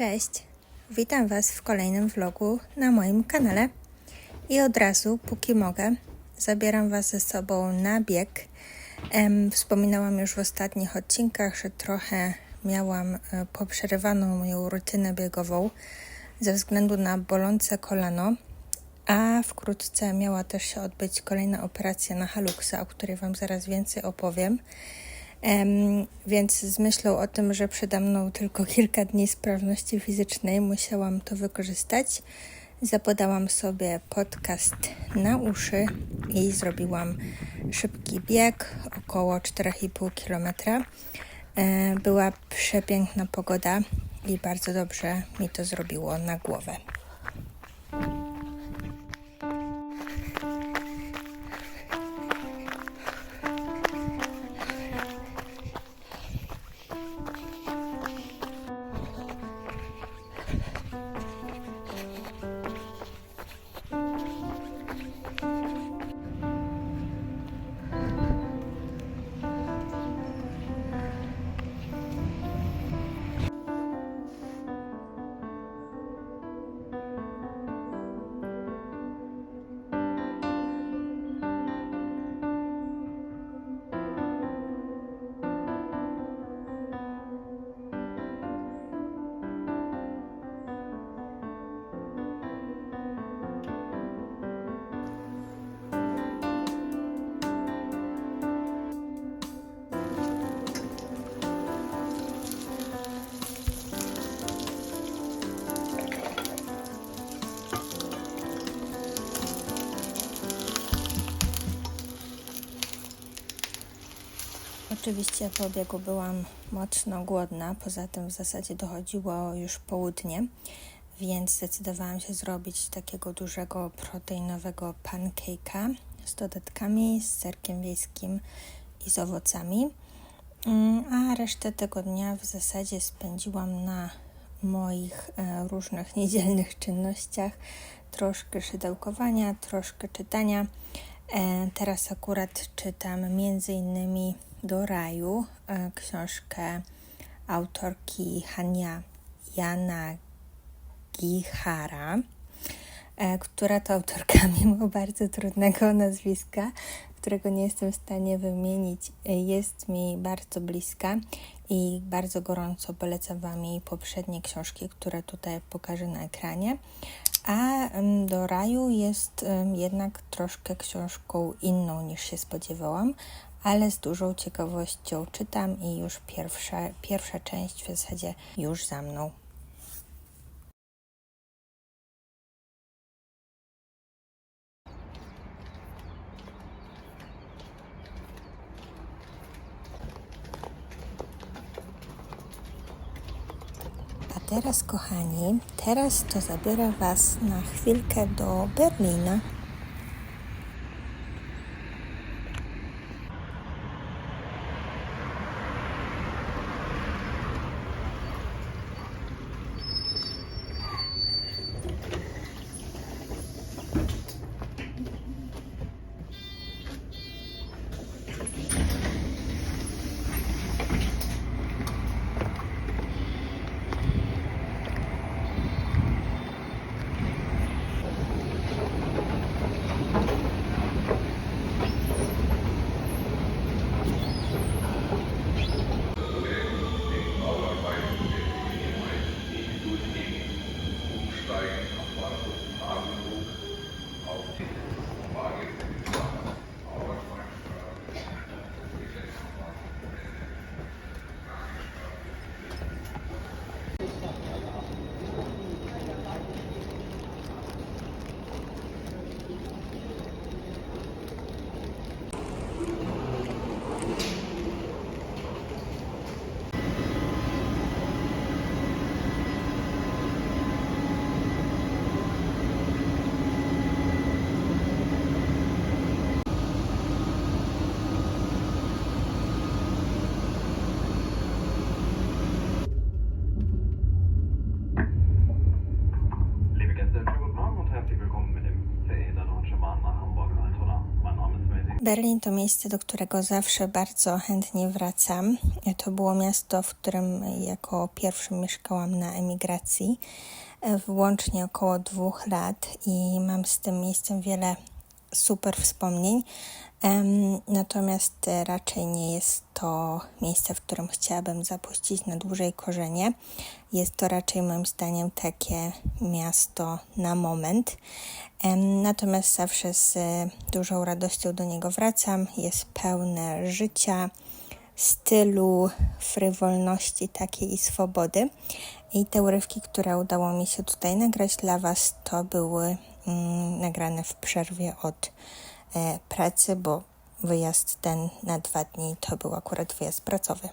Cześć! Witam Was w kolejnym vlogu na moim kanale. I od razu, póki mogę, zabieram Was ze sobą na bieg. Wspominałam już w ostatnich odcinkach, że trochę miałam e, poprzerywaną moją rutynę biegową ze względu na bolące kolano, a wkrótce miała też się odbyć kolejna operacja na haluxa, o której Wam zaraz więcej opowiem. Więc z myślą o tym, że przede mną tylko kilka dni sprawności fizycznej, musiałam to wykorzystać. Zapodałam sobie podcast na uszy i zrobiłam szybki bieg, około 4,5 km. E, była przepiękna pogoda i bardzo dobrze mi to zrobiło na głowę. Oczywiście po biegu byłam mocno głodna, poza tym w zasadzie dochodziło już południe, więc zdecydowałam się zrobić takiego dużego proteinowego pancake'a z dodatkami, z serkiem wiejskim i z owocami. Mm, a resztę tego dnia w zasadzie spędziłam na moich e, różnych niedzielnych czynnościach, troszkę szydełkowania, troszkę czytania. E, teraz akurat czytam między innymi do raju e, książkę autorki Hania Jana Gihara, e, która to autorka, mimo bardzo trudnego nazwiska, którego nie jestem w stanie wymienić, jest mi bardzo bliska i bardzo gorąco polecam Wam jej poprzednie książki, które tutaj pokażę na ekranie. A do raju jest jednak troszkę książką inną niż się spodziewałam, ale z dużą ciekawością czytam i już pierwsza, pierwsza część w zasadzie już za mną. A teraz, kochani, teraz to zabiera Was na chwilkę do Berlina. Berlin to miejsce, do którego zawsze bardzo chętnie wracam. To było miasto, w którym jako pierwszym mieszkałam na emigracji, e, włącznie około dwóch lat i mam z tym miejscem wiele super wspomnień. Natomiast e, raczej nie jest to miejsce, w którym chciałabym zapuścić na dłużej korzenie. Jest to raczej moim zdaniem takie miasto na moment. Natomiast zawsze z e, dużą radością do niego wracam. Jest pełne życia, stylu, frywolności takiej i swobody. I te urywki, które udało mi się tutaj nagrać dla Was, to były mm, nagrane w przerwie od pracy, bo wyjazd ten na dwa dni to był akurat wyjazd pracowy.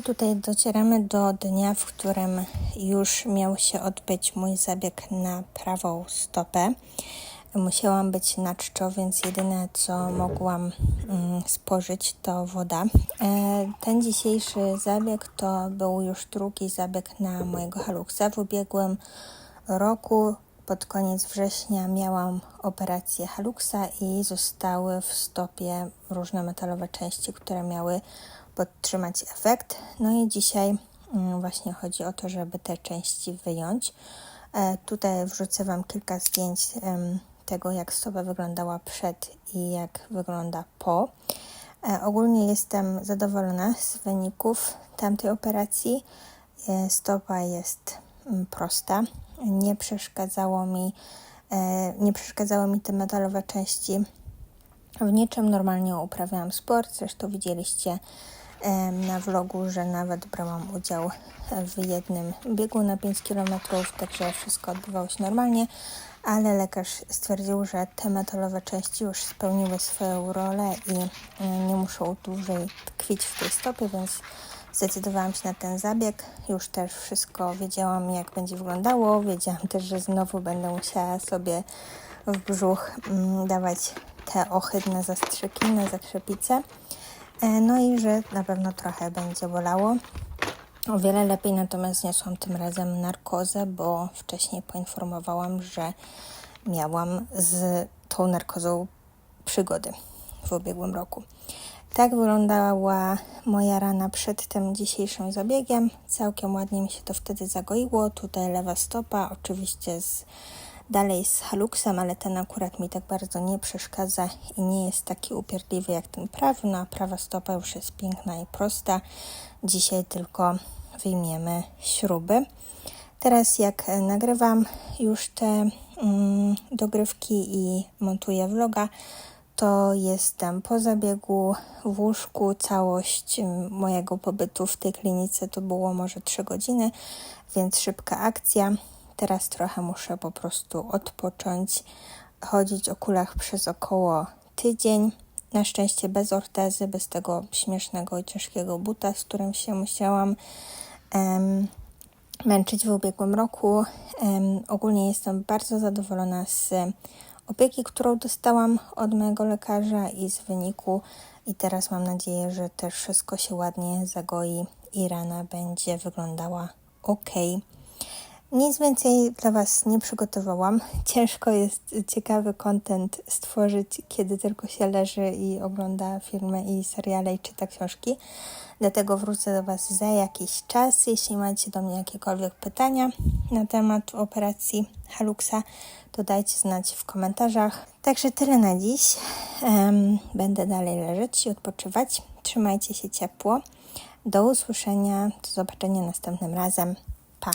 I tutaj docieramy do dnia, w którym już miał się odbyć mój zabieg na prawą stopę. Musiałam być na czczo, więc jedyne co mogłam mm, spożyć to woda. E, ten dzisiejszy zabieg to był już drugi zabieg na mojego haluksa. W ubiegłym roku pod koniec września miałam operację haluksa i zostały w stopie różne metalowe części, które miały podtrzymać efekt. No i dzisiaj mm, właśnie chodzi o to, żeby te części wyjąć. E, tutaj wrzucę Wam kilka zdjęć tego, jak stopa wyglądała przed i jak wygląda po. E, ogólnie jestem zadowolona z wyników tamtej operacji. E, stopa jest mm, prosta. Nie przeszkadzało mi, nie przeszkadzały mi te metalowe części w niczym. Normalnie uprawiałam sport, zresztą widzieliście na vlogu, że nawet brałam udział w jednym biegu na 5 km, także wszystko odbywało się normalnie, ale lekarz stwierdził, że te metalowe części już spełniły swoją rolę i nie muszą dłużej tkwić w tej stopie, więc zdecydowałam się na ten zabieg. Już też wszystko wiedziałam, jak będzie wyglądało. Wiedziałam też, że znowu będę musiała sobie w brzuch mm, dawać te ohydne zastrzyki na zakrzepice. E, no i że na pewno trochę będzie bolało. O wiele lepiej natomiast niosłam tym razem narkozę, bo wcześniej poinformowałam, że miałam z tą narkozą przygody w ubiegłym roku. Tak wyglądała moja rana przed tym dzisiejszym zabiegiem. Całkiem ładnie mi się to wtedy zagoiło. Tutaj lewa stopa, oczywiście z dalej z haluksem, ale ten akurat mi tak bardzo nie przeszkadza i nie jest taki upierdliwy jak ten prawy. No a prawa stopa już jest piękna i prosta. Dzisiaj tylko wyjmiemy śruby. Teraz jak nagrywam już te mm, dogrywki i montuję vloga, to jestem po zabiegu w łóżku. Całość mm, mojego pobytu w tej klinice to było może 3 godziny, więc szybka akcja. Teraz trochę muszę po prostu odpocząć, chodzić o kulach przez około tydzień. Na szczęście bez ortezy, bez tego śmiesznego i ciężkiego buta, z którym się musiałam męczyć w ubiegłym roku. Ogólnie jestem bardzo zadowolona z opieki, którą dostałam od mojego lekarza i z wyniku. I teraz mam nadzieję, że też wszystko się ładnie zagoi i rana będzie wyglądała ok. Nic więcej dla Was nie przygotowałam. Ciężko jest ciekawy content stworzyć, kiedy tylko się leży i ogląda filmy i seriale i czyta książki. Dlatego wrócę do Was za jakiś czas. Jeśli macie do mnie jakiekolwiek pytania na temat operacji Haluxa, to dajcie znać w komentarzach. Także tyle na dziś. Będę dalej leżeć i odpoczywać. Trzymajcie się ciepło. Do usłyszenia, do zobaczenia następnym razem. Pa!